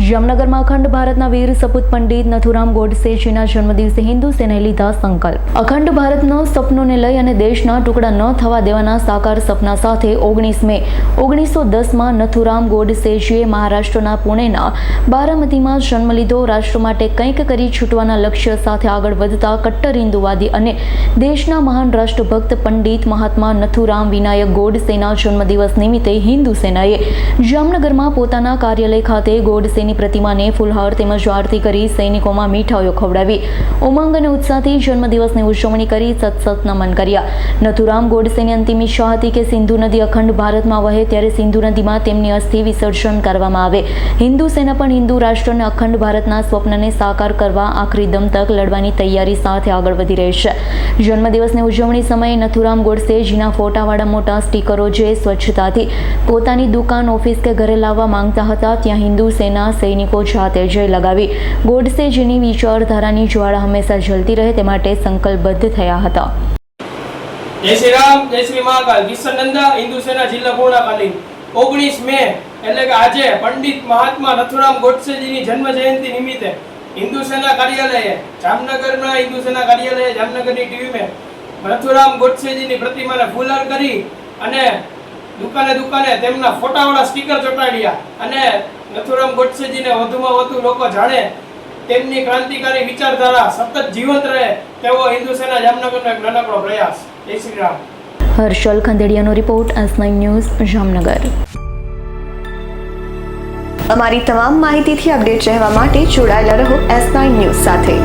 જામનગરમાં અખંડ ભારતના વીર સપૂત પંડિત નથુરામ ગોડસેજીના જન્મદિવસે હિન્દુ સેનાએ લીધા સંકલ્પ. અખંડ ભારતનો સપનોને લઈ અને દેશના ટુકડા ન થવા દેવાના સાકાર સપના સાથે ઓગણીસ મે ઓગણીસો દસમાં નથુરામ ગોડસેજીએ મહારાષ્ટ્રના પુણેના બારામતીમાં જન્મ લીધો. રાષ્ટ્ર માટે કંઈક કરી છૂટવાના લક્ષ્ય સાથે આગળ વધતા કટ્ટર હિન્દુવાદી અને દેશના મહાન રાષ્ટ્રભક્ત પંડિત મહાત્મા નથુરામ વિનાયક ગોડસેના જન્મદિવસ નિમિત્તે હિન્દુ સેનાએ જામનગરમાં પોતાના કાર્યાલય ખાતે ગોડસેની પ્રતિમાને ફૂલહાર તેમજ આરતી કરી સૈનિકોમાં મીઠાઈઓ ખવડાવી. ઉમંગ અને ઉત્સાહથી જન્મદિવસની ઉજવણી કરી સતસત નમન કર્યા. નથુરામ ગોડસેની અંતિમ ઈચ્છા હતી કે સિંધુ નદી અખંડ ભારતમાં વહે ત્યારે સિંધુ નદીમાં તેમની અસ્થિ વિસર્જન કરવામાં આવે. હિન્દુ સેના પણ હિન્દુ રાષ્ટ્રને અખંડ ભારતના સ્વપ્નને સાકાર કરવા આખરી દમ તક લડવાની તૈયારી સાથે આગળ વધી રહી છે. જન્મદિવસની ઉજવણી સમયે નથુરામ ગોડસેજીના ફોટાવાળા મોટા સ્ટીકરો જે સ્વચ્છતાથી પોતાની દુકાન, ઓફિસ કે ઘરે લાવવા માંગતા હતા, ત્યાં હિન્દુ સેના સૈનિકો જાતે જય લગાવી ગોડસેજીની વિચારધારાની જ્વાળા હંમેશા જલતી રહે તે માટે સંકલ્પબદ્ધ થયા હતા. જય શ્રી રામ, જય શ્રી મહાકાલ. કિશન નંદા હિન્દુ સેના જિલ્લા પૂર્ણાકાલીન ઓગણીસ મે, એટલે કે આજે પંડિત મહાત્મા નથુરામ ગોડસેજીની જન્મ જયંતિ નિમિત્તે હિન્દુ સેના કાર્યાલયે, જામનગરના હિન્દુ સેના કાર્યાલયે, જામનગરની ટીવી મેં નથુરામ ગોડસેજીની પ્રતિમાને ફૂલર કરી અને દુકાને દુકાને તેમના ફોટાવાળા સ્ટીકર ચોંટાડ્યા. અને નથુરામ ગોડસેજીને વધુમાં વધુ લોકો જાણે તેમની ક્રાંતિકારી વિચારધારા સતત જીવંત રહે તેવો હિન્દુ સેના જામનગરનો એક નાનકડો પ્રયાસ. જય શ્રી રામ. હર્ષલ ખંડેડિયાનો રિપોર્ટ એસ ન્યૂઝ, જામનગર. અમારી તમામ માહિતીથી અપડેટ રહેવા માટે જોડાયેલા રહો એસ ન્યૂઝ સાથે.